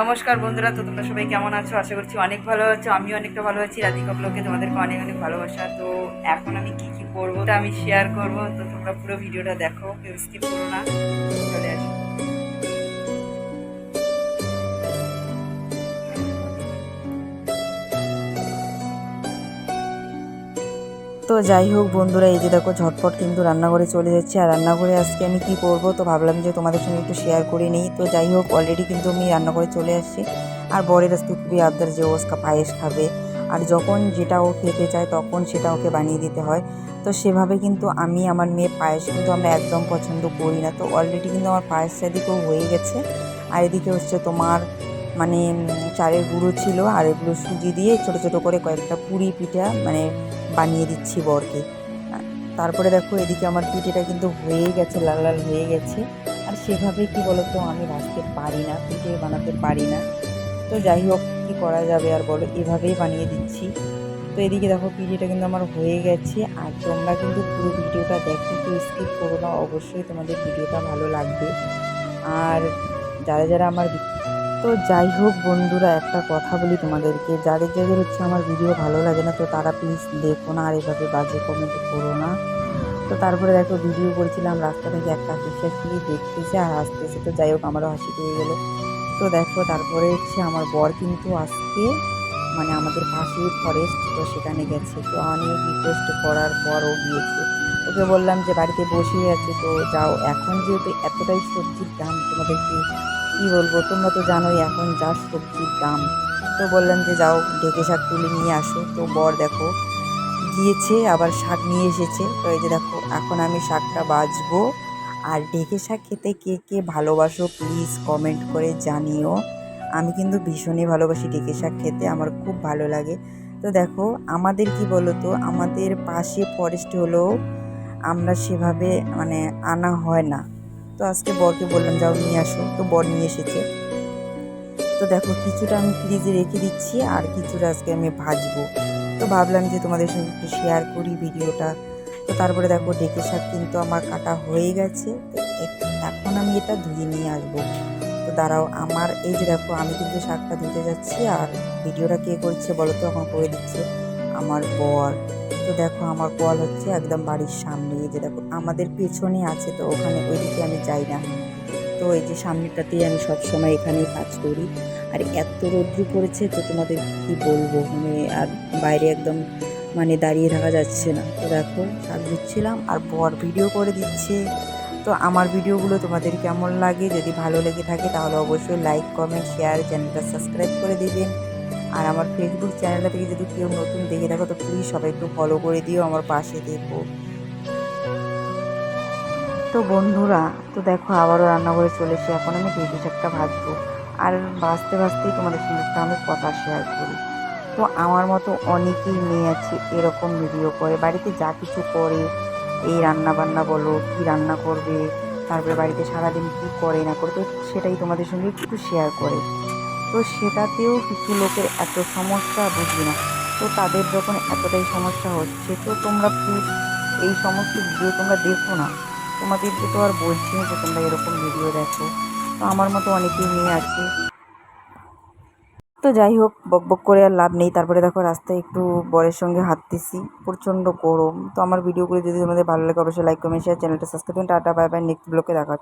নমস্কার বন্ধুরা, তো তোমরা সবাই কেমন আছো? আশা করছি অনেক ভালো আছো, আমিও অনেকটা ভালো আছি। রাধিক ব্লগে তোমাদেরকে অনেক অনেক ভালোবাসা। তো এখন আমি কি কি করব আমি শেয়ার করব। তো তোমরা পুরো ভিডিওটা দেখো, কেউ স্কিপ করো না। চলে তো যাই হোক বন্ধুরা, এই যে দেখো ঝটপট কিন্তু রান্নাঘরে চলে যাচ্ছে। আর রান্নাঘরে আজকে আমি কি করব তো ভাবলাম যে তোমাদের সঙ্গে একটু শেয়ার করে নিই। তো যাই হোক অলরেডি কিন্তু আমি রান্নাঘরে চলে আসছি। আর বরের আজকে খুবই আবদার যে ওস্কা পায়েস খাবে। আর যখন যেটা ও খেতে চায় তখন সেটা ওকে বানিয়ে দিতে হয়। তো সেভাবে কিন্তু আমি আমার মেয়ে পায়েস কিন্তু আমরা একদম পছন্দ করি না। তো অলরেডি কিন্তু আমার পায়েস এদিকেও হয়ে গেছে। আর এদিকে হচ্ছে তোমার মানে চালের গুঁড়ো ছিল। আর এগুলো সুজি দিয়ে ছোট ছোট করে কয়েকটা পুরি পিঠা মানে বানিয়ে দিচ্ছি বরকে। তারপরে দেখো এদিকে আমার পিঠেটা কিন্তু হয়ে গেছে, লাল লাল হয়ে গেছে। আর সেভাবে কি বলতো, আমি ভাজতে পারি না, পিঠে বানাতে পারি না। তো যাই হোক, কী করা যাবে আর বলো, এভাবেই বানিয়ে দিচ্ছি। তো এদিকে দেখো পিঠেটা কিন্তু আমার হয়ে গেছে। আর তোমরা কিন্তু পুরো ভিডিওটা দেখো, কেউ স্কিপ করো না, অবশ্যই তোমাদের ভিডিওটা ভালো লাগবে। আর যারা যারা আমার তো যাই হোক বন্ধুরা, একটা কথা বলি তোমাদেরকে। যাদের যাদের হচ্ছে আমার ভিডিও ভালো লাগে না, তো তারা প্লিজ দেখো না, আর এভাবে বাজে কমেন্ট করো না। তো তারপরে দেখো ভিডিও করছিলাম, রাস্তা থেকে একটা হাসি দেখতেছে আর হাসতেছে। তো যাই হোক, আমারও হাসি পেয়ে গেলো। তো দেখো, তারপরে হচ্ছে আমার বর কিন্তু আজকে মানে আমাদের পাশেই ফরেস্ট তো সেখানে গেছে। তো অনেক রিকোয়েস্ট করার পর ও গিয়েছে। ওকে বললাম যে, বাড়িতে বসেই আছে, তো যাও। এখন যেহেতু এতটাই সবজির দাম, তোমাদেরকে কী বলব? তোমরা তো জানোই, এখন যা সবজির দাম। তো বললাম যে, যাও ঢেকে শাক তুলে নিয়ে আসো। তো বর দেখো, গিয়েছে, আবার শাক নিয়ে এসেছে। তো এই যে দেখো, এখন আমি শাকটা বাজবো। আর ঢেকে শাক খেতে কে কে ভালোবাসো প্লিজ কমেন্ট করে জানিও। আমি কিন্তু ভীষণই ভালোবাসি ঢেকে শাক খেতে, আমার খুব ভালো লাগে। তো দেখো, আমাদের কি বলো তো আমাদের পাশে ফরেস্ট হলেও আমরা সেভাবে মানে আনা হয় না। তো আজকে বরকে বললাম, যাও নিয়ে আসো। তো বর নিয়ে এসেছে। তো দেখো, কিছুটা আমি ফ্রিজে রেখে দিচ্ছি, আর কিছুটা আজকে আমি ভাজবো। তো ভাবলাম যে তোমাদের সঙ্গে একটু শেয়ার করি ভিডিওটা। তো তারপরে দেখো ডেকে শাক কিন্তু আমার কাটা হয়ে গেছে। তো এখন আমি এটা ধুয়ে নিয়ে আসব। তো দাঁড়াও, আমার এই যে দেখো, আমি কিন্তু শাকটা ধুতে যাচ্ছি, আর ভিডিওটা কে করছে বলো তো এখন করে দিচ্ছে আমার বর। তো দেখো, আমার কল হচ্ছে একদম বাড়ির সামনে, এই যে দেখো, আমাদের পেছনে আছে, তো ওখানে ওইদিকে আমি যাই না। তো এই যে সামনেটাতেই আমি সবসময় এখানেই কাজ করি। আর এত রৌদ্র পড়েছে, তো তোমাদের কি বলব মানে আর বাইরে একদম মানে দাঁড়িয়ে থাকা যাচ্ছে না। তো দেখো, শাক ধুচ্ছিলাম আর বর ভিডিও করে দিচ্ছে। তো আমার ভিডিওগুলো তোমাদের কেমন লাগে? যদি ভালো লেগে থাকে তাহলে অবশ্যই লাইক কমেন্ট শেয়ার চ্যানেলটা সাবস্ক্রাইব করে দিবেন। আর আমার ফেসবুক চ্যানেলটা থেকে যদি কেউ নতুন দেখে থাকো তো প্লিজ সবাই একটু ফলো করে দিও আমার পাশে দেখো তো বন্ধুরা, তো দেখো আবারও রান্নাঘরে চলে এসে এখন আমি ঢেঁকি শাকটা ভাজবো। আর ভাজতে ভাজতেই তোমাদের সঙ্গে আমি কথা শেয়ার করি। তো আমার মতো অনেকেই মেয়ে আছে এরকম ভিডিও করে, বাড়িতে যা কিছু করে এই রান্না বান্না বলো, কি রান্না করবে, তারপরে বাড়িতে সারাদিন কি করে, না করে, তো সেটাই তোমাদের সঙ্গে একটু শেয়ার করে। তো সেটাতেও কিছু লোকের এত সমস্যা বুঝি না? তো তাদের যখন এতটাই সমস্যা হচ্ছে, তো তোমরা প্লিজ এই সমস্ত ভিডিও তোমরা দেখো না। তোমাদেরকে তো আর বলছি না যে তোমরা এরকম ভিডিও দেখো। তো আমার মতো অনেকেই মেয়ে আছে। তো যাই হোক, বক বক করে আর লাভ নেই। তারপরে দেখো রাস্তায় একটু বরের সঙ্গে হাঁটতেছি, প্রচণ্ড গরম। তো আমার ভিডিওগুলো যদি তোমাদের ভালো লাগে, অবশ্যই লাইক কমেন্ট শেয়ার চ্যানেলটা সাবস্ক্রাইব করুন। টাটা বাই বাই নেক্সট ব্লকে দেখা হচ্ছে।